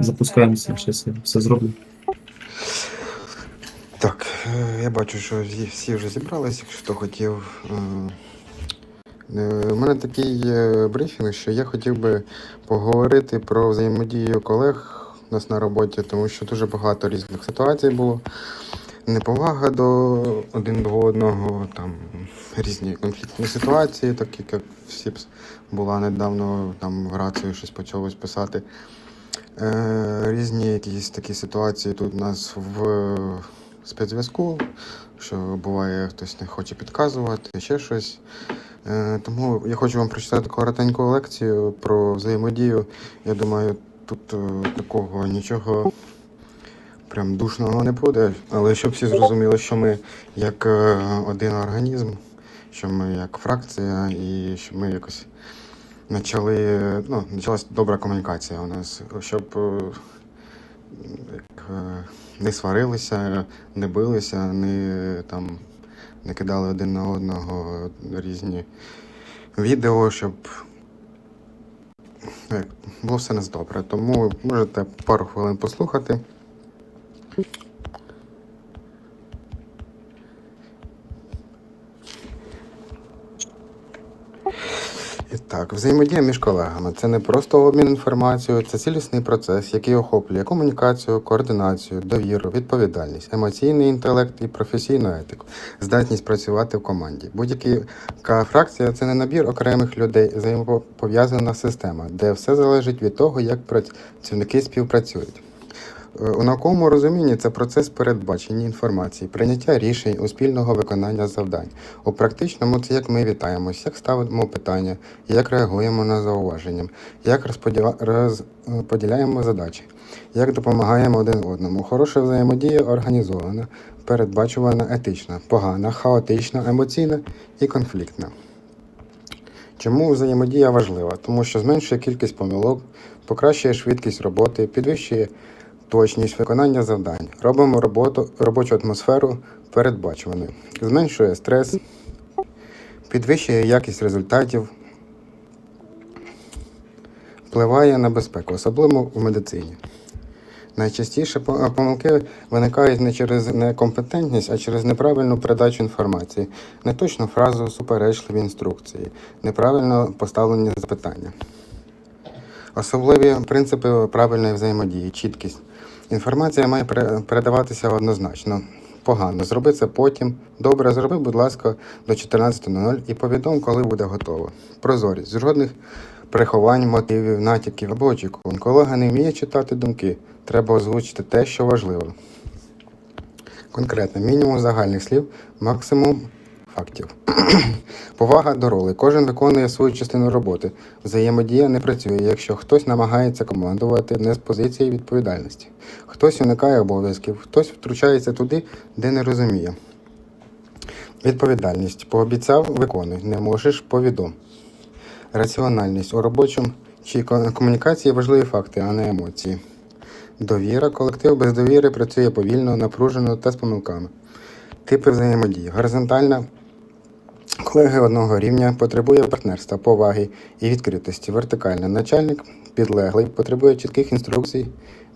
Запускаємося, зараз я все зроблю. Так, е, я бачу, що всі- вже зібрались, якщо хто хотів. Е, У мене такий е, брифінг, що я хотів би поговорити про взаємодію колег у нас на роботі, тому що дуже багато різних ситуацій було. Неповага до один до одного, там різні конфліктні ситуації, так як всі була недавно там в рацію щось почалось писати. Е, різні якісь такі ситуації тут у нас в спецзв'язку, що буває, хтось не хоче підказувати, ще щось. Е, тому я хочу вам прочитати коротеньку лекцію про взаємодію. Я думаю, тут е, такого нічого прям душного не буде, але щоб всі зрозуміли, що ми як е, один організм, що ми як фракція, і що ми якось почали, ну, почалась добра комунікація у нас, щоб е, е, не сварилися, не билися, не там не кидали один на одного різні відео, щоб було все нас добре. Тому можете пару хвилин послухати. І так, взаємодія між колегами це не просто обмін інформацією, це цілісний процес, який охоплює комунікацію, координацію, довіру, відповідальність, емоційний інтелект і професійну етику, здатність працювати в команді. Будь-яка фракція це не набір окремих людей, взаємопов'язана система, де все залежить від того, як працівники співпрацюють. Е, У науковому розумінні це процес передбачення інформації, прийняття рішень у спільного виконання завдань. У практичному це як ми вітаємось, як ставимо питання, як реагуємо на зауваження, як розподіляємо задачі, як допомагаємо один одному. Хороша взаємодія організована, передбачувана, етична, погана, хаотична, емоційна і конфліктна. Чому взаємодія важлива? Тому що зменшує кількість помилок, покращує швидкість роботи, підвищує точність виконання завдань. Робимо роботу, робочу атмосферу передбачуваною. Зменшує стрес, підвищує якість результатів, впливає на безпеку, особливо в медицині. Найчастіше помилки виникають не через некомпетентність, а через неправильну передачу інформації, неточну фразу, суперечливі інструкції, неправильно поставлені запитання. Особливі принципи правильної взаємодії, чіткість. Інформація має передаватися однозначно. Погано, зроби це потім. Добре, зроби, будь ласка, до 14.00 і повідом, коли буде готово. Прозорість. Жодних приховань, мотивів, натяків або очікувань. Колега не вміє читати думки. Треба озвучити те, що важливо. Конкретно, мінімум загальних слів, максимум фактів. Повага до ролей. Кожен виконує свою частину роботи. Взаємодія не працює, якщо хтось намагається командувати не з позиції відповідальності. Хтось уникає обов'язків, хтось втручається туди, де не розуміє. Відповідальність. Пообіцяв, виконуй. Не можеш повідом. Раціональність у робочому чи комунікації важливі факти, а не емоції. Довіра. Колектив без довіри працює повільно, напружено та з помилками. Типи взаємодії. Горизонтальна Колеги одного рівня потребує партнерства, поваги і відкритості. Вертикальний начальник, підлеглий, потребує чітких інструкцій,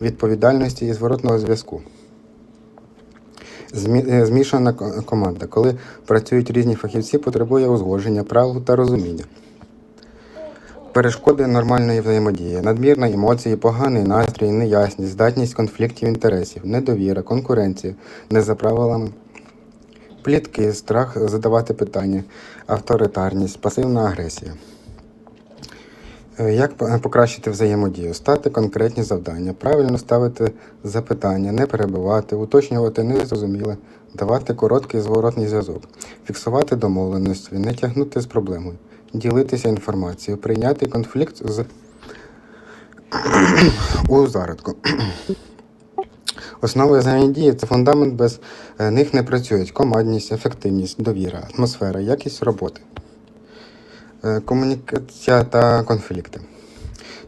відповідальності і зворотного зв'язку. Е, Змішана команда, коли працюють різні фахівці, потребує узгодження правил та розуміння. Перешкоди нормальної взаємодії, надмірна емоції, поганий настрій, неясність, здатність конфліктів інтересів, недовіра, конкуренція, не за правилами Плітки, страх задавати питання, авторитарність, пасивна агресія. Е, Як покращити взаємодію? Стати конкретні завдання, правильно ставити запитання, не перебивати, уточнювати незрозуміле, давати короткий зворотний зв'язок, фіксувати домовленості, не тягнути з проблемою, ділитися інформацією, прийняти конфлікт з у зародку. Основою взаємодії це фундамент, без е, них не працюють командність, ефективність, довіра, атмосфера, якість роботи, Е, комунікація та конфлікти.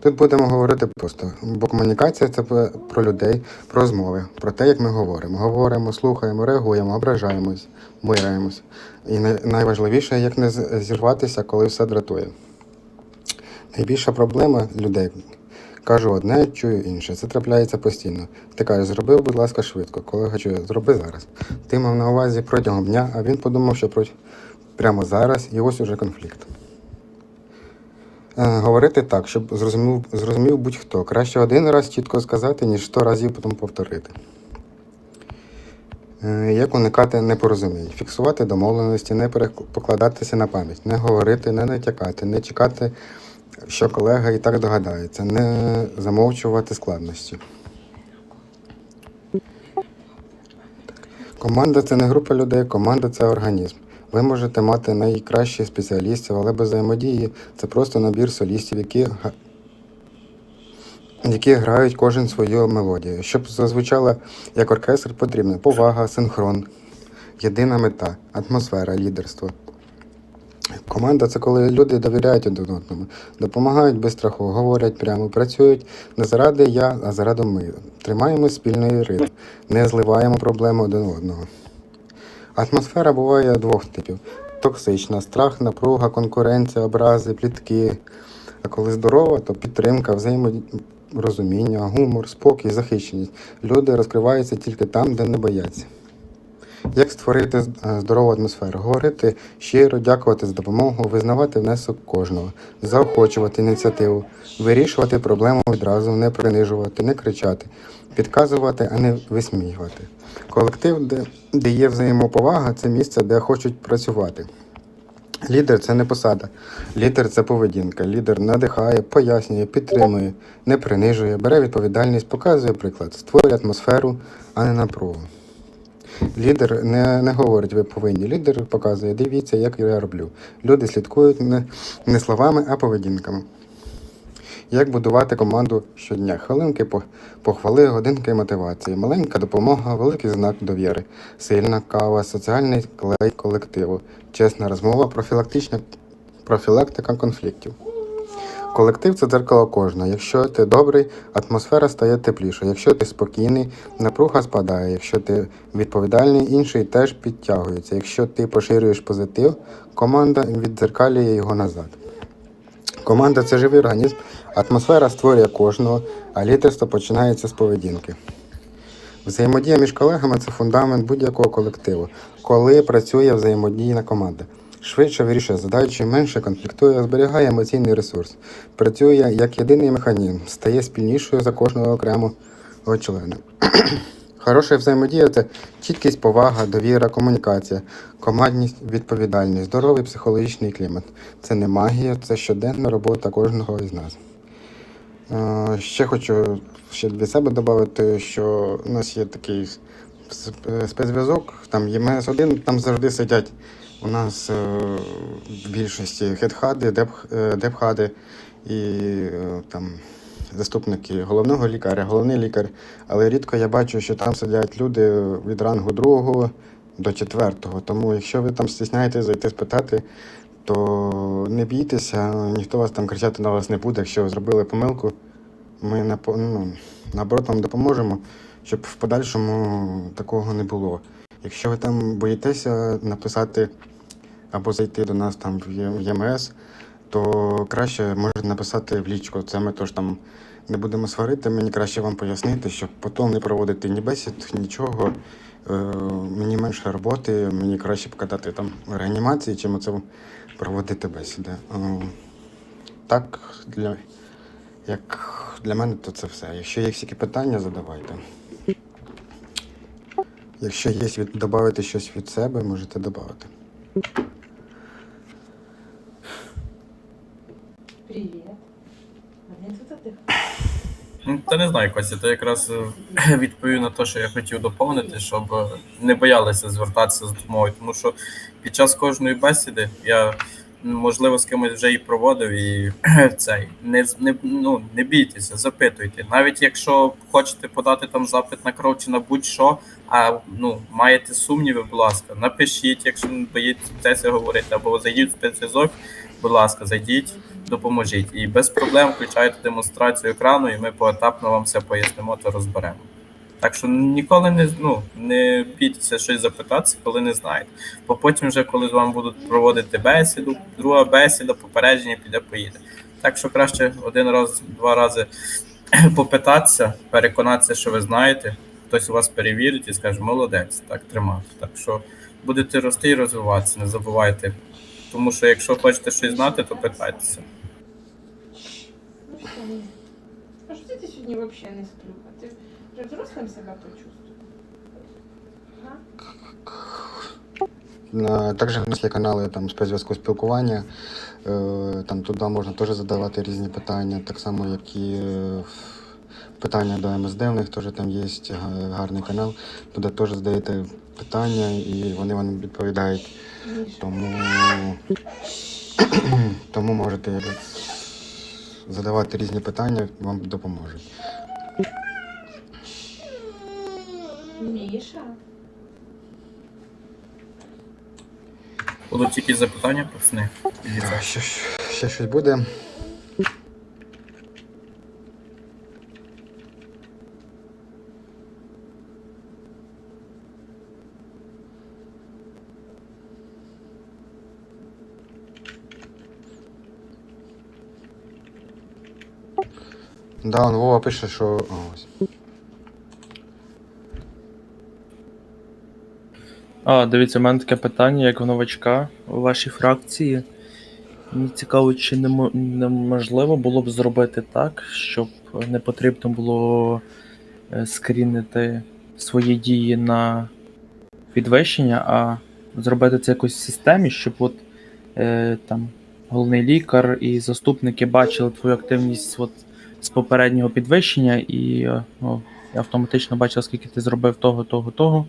Тут будемо говорити просто, бо комунікація це про людей, про розмови, про те, як ми говоримо. Говоримо, слухаємо, реагуємо, ображаємось, мираємось. І найважливіше, як не зірватися, коли все дратує. Найбільша проблема людей Кажу одне, чую інше. Це трапляється постійно. Ти кажеш, зроби, будь ласка, швидко. Колега чує, зроби зараз. Ти мав на увазі протягом дня, а він подумав, що проти... прямо зараз, і ось уже конфлікт. Е, говорити так, щоб зрозумів, зрозумів будь-хто. Краще один раз чітко сказати, ніж сто разів потім повторити. Е, Як уникати непорозумінь, фіксувати домовленості, не покладатися на пам'ять, не говорити, не натякати, не чекати, що колега і так догадається, не замовчувати складності. Команда це не група людей, команда це організм. Ви можете мати найкращих спеціалістів, але без взаємодії це просто набір солістів, які, які грають кожен свою мелодію. Щоб зазвучала як оркестр, потрібна повага, синхрон, єдина мета, атмосфера, лідерство. Команда це коли люди довіряють один одному, допомагають без страху, говорять прямо, працюють не заради я, а заради ми. Тримаємо спільний ритм, не зливаємо проблеми один одного. Атмосфера буває двох типів: токсична, страх, напруга, конкуренція, образи, плітки. А коли здорова, то підтримка, взаєморозуміння, гумор, спокій, захищеність. Люди розкриваються тільки там, де не бояться. Як створити е, здорову атмосферу? Говорити щиро, дякувати за допомогу, визнавати внесок кожного, заохочувати ініціативу, вирішувати проблему відразу, не принижувати, не кричати, підказувати, а не висміювати. Колектив, де, де є взаємоповага, це місце, де хочуть працювати. Лідер це не посада, лідер це поведінка. Лідер надихає, пояснює, підтримує, не принижує, бере відповідальність, показує приклад, створює атмосферу, а не напругу. Лідер не, не говорить, ви повинні. Лідер показує, дивіться, як я роблю. Люди слідкують не, не словами, а поведінками. Як будувати команду щодня? Хвилинки похвали, годинки мотивації, маленька допомога, великий знак довіри, сильна кава, соціальний клей колективу, чесна розмова, профілактична профілактика конфліктів. Колектив це дзеркало кожного. Якщо ти добрий, атмосфера стає тепліше. Якщо ти спокійний, напруга спадає. Якщо ти відповідальний, інший теж підтягується. Якщо ти поширюєш позитив, команда віддзеркалює його назад. Команда це живий організм, атмосфера створює кожного, а лідерство починається з поведінки. Взаємодія між колегами це фундамент будь-якого колективу, коли працює взаємодійна команда. Швидше вирішує задачі, менше конфліктує, зберігає емоційний ресурс, працює як єдиний механізм, стає спільнішою за кожного окремого члена. Хороша взаємодія це чіткість, повага, довіра, комунікація, командність, відповідальність, здоровий психологічний клімат. Це не магія, це щоденна робота кожного із нас. Е, Ще хочу ще від себе додати, що у нас є такий спецзв'язок, там ЄМС 1 там завжди сидять у нас е, в більшості хедхади, е, депхади і е, там заступники головного лікаря, головний лікар. Але рідко я бачу, що там сидять люди від рангу другого до четвертого. Тому якщо ви там стісняєтесь зайти спитати, то не бійтеся, ніхто вас там кричати на вас не буде. Якщо ви зробили помилку, ми напо- ну, наоборот вам допоможемо, щоб в подальшому такого не було. Якщо ви там боїтеся написати або зайти до нас там в ЄМС, то краще можете написати в лічку. Це ми тож там не будемо сварити. Мені краще вам пояснити, щоб потім не проводити ні бесід, нічого. Е, мені менше роботи, мені краще покатати там реанімації, чим оце проводити бесіди. Е, так, для, як для мене, то це все. Якщо є якісь питання, задавайте. Якщо є від, додати щось від себе, можете додати. Ти. Ну, Та не знаю, Костя, то якраз е, відповів на те, що я хотів доповнити, щоб е, не боялися звертатися з допомогою. Тому що під час кожної бесіди я можливо з кимось вже і проводив, і цей не, не, ну, не бійтеся, запитуйте. Навіть якщо хочете подати там запит на кров чи на будь-що, а ну маєте сумніви, будь ласка, напишіть, якщо не боїтеся говорити, або зайдіть в спецзв'язок, будь ласка, зайдіть допоможіть. І без проблем включайте демонстрацію екрану, і ми поетапно вам все пояснимо та розберемо. Так що ніколи не, ну, не бійтеся щось запитатися, коли не знаєте. Бо потім, вже, коли з вами будуть проводити бесіду, друга бесіда, попередження піде поїде. Так що краще один раз, два рази попитатися, переконатися, що ви знаєте, хтось у вас перевірить і скаже, молодець, так тримати. Так що будете рости і розвиватися, не забувайте. Тому що якщо хочете щось знати, то питайтеся. А что ты сегодня вообще не сплю? Ты взрослым себя. Е, Також у нас є канали там спецзв'язку спілкування. Е, Там туди можна теж задавати різні питання, так само, як і е, питання до МСД. У них теж там є гарний канал. Туди теж задаєте питання і вони вам відповідають. Тому, тому можете задавати різні питання, вам допоможуть. Миша. Будуть тільки запитання, пацани. Ще, ще щось буде. Да, он Вова пише, що. Ось. А, дивіться, у мене таке питання, як в новачка у вашій фракції. Мені цікаво, чи немо- неможливо було б зробити так, щоб не потрібно було е, скрінити свої дії на підвищення, а зробити це якось в системі, щоб от е, там головний лікар і заступники бачили твою активність от, з попереднього підвищення і е, ну, автоматично бачили, скільки ти зробив того, того, того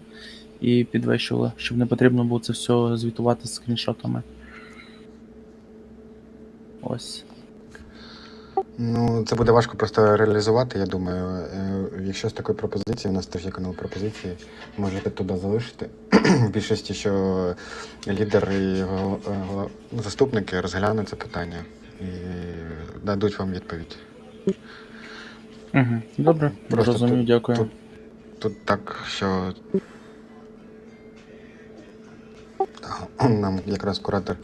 і підвищували, щоб не потрібно було це все звітувати з скріншотами. Ось. Ну, це буде важко просто реалізувати, я думаю. Е, Якщо з такої пропозиції, у нас теж є канал пропозиції, можете туди залишити. В більшості, що лідер і його е, заступники розглянуть це питання і дадуть вам відповідь. Угу. Добре, Просто розумію, тут- дякую. тут- Тут так, що нам якраз куратор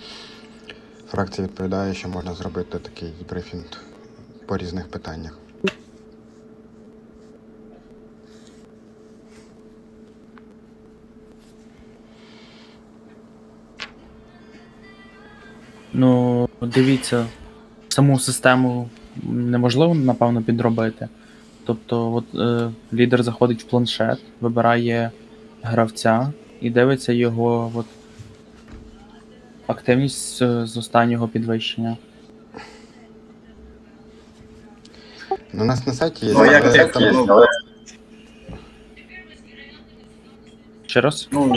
фракції відповідає, що можна зробити такий брифінг по різних питаннях. Ну, дивіться, саму систему неможливо, напевно, підробити. Тобто, от е, лідер заходить в планшет, вибирає гравця і дивиться його от, активність з, з останнього підвищення. Ну, у нас на сайті є. Ну, як але ти там- ну, Ще раз? ну,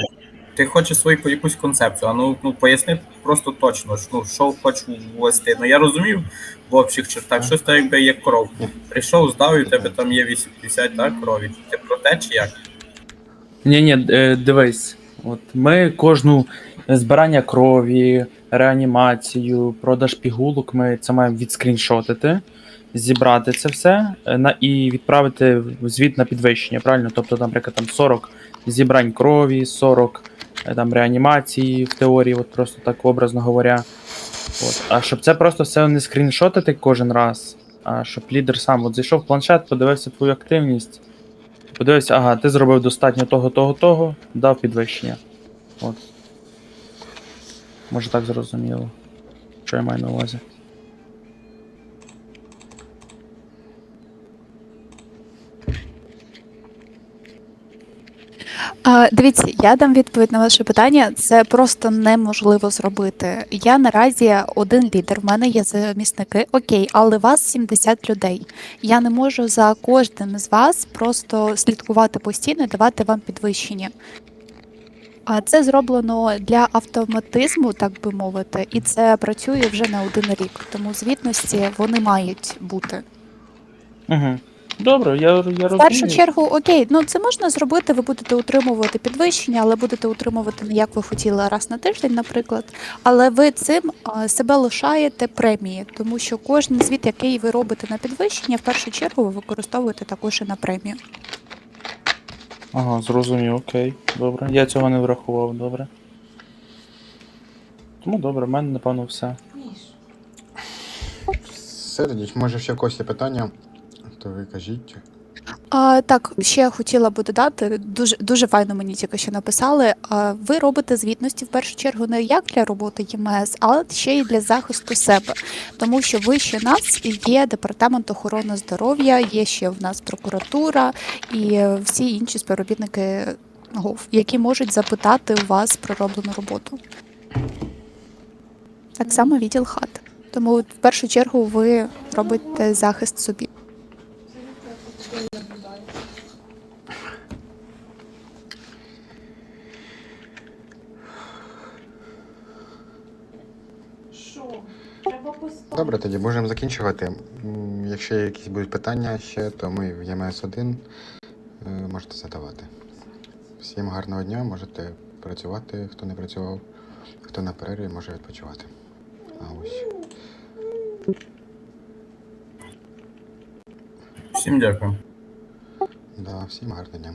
ти хочеш свою якусь концепцію, а ну, ну поясни просто точно, що, ну, що хочу ввести. Ну я розумів в общих чертах, щось так якби як кров. Прийшов, здав, і в тебе там є 80 так, крові. Ти про те чи як? Ні, ні, е, дивись. От ми кожну збирання крові, реанімацію, продаж пігулок, ми це маємо відскріншотити, зібрати це все е, на, і відправити звіт на підвищення, правильно? Тобто, наприклад, там 40 зібрань крові, 40 е, там реанімації в теорії, от просто так образно говоря. От. А щоб це просто все не скріншотити кожен раз, а щоб лідер сам от зайшов в планшет, подивився твою активність. Подивився, ага, ти зробив достатньо того, того, того, дав підвищення. От. Може так зрозуміло. Що я маю на увазі? А, Дивіться, я дам відповідь на ваше питання. Це просто неможливо зробити. Я наразі один лідер. В мене є замісники. Окей, але вас 70 людей. Я не можу за кожним з вас просто слідкувати постійно і давати вам підвищення. А це зроблено для автоматизму, так би мовити, і це працює вже не один рік. Тому звітності вони мають бути. Угу. Добре, я, я розумію. В першу чергу, окей, ну це можна зробити. Ви будете утримувати підвищення, але будете утримувати не як ви хотіли раз на тиждень, наприклад. Але ви цим себе лишаєте премії, тому що кожен звіт, який ви робите на підвищення, в першу чергу ви використовуєте також і на премію. Ага, зрозумів, окей. Добре. Я цього не врахував, добре. Тому добре, в мене напевно все. Сердіть, може ще якось є питання, то ви кажіть. А, так, ще хотіла би додати, дуже, дуже файно мені тільки що написали. А, ви робите звітності в першу чергу не як для роботи ЄМС, а ще й для захисту себе. Тому що вище нас є департамент охорони здоров'я, є ще в нас прокуратура і всі інші співробітники ГОВ, які можуть запитати у вас про роблену роботу. Так само відділ хат. Тому в першу чергу ви робите захист собі. Це я просто наблюдаю. Що? Треба. Добре, тоді можемо закінчувати. Якщо є якісь будуть питання ще, то ми в ЯМС-1 е, можете задавати. Всім гарного дня, можете працювати, хто не працював, хто на перерві може відпочивати. А ось. Всім дякую. Да, всім гарного дня.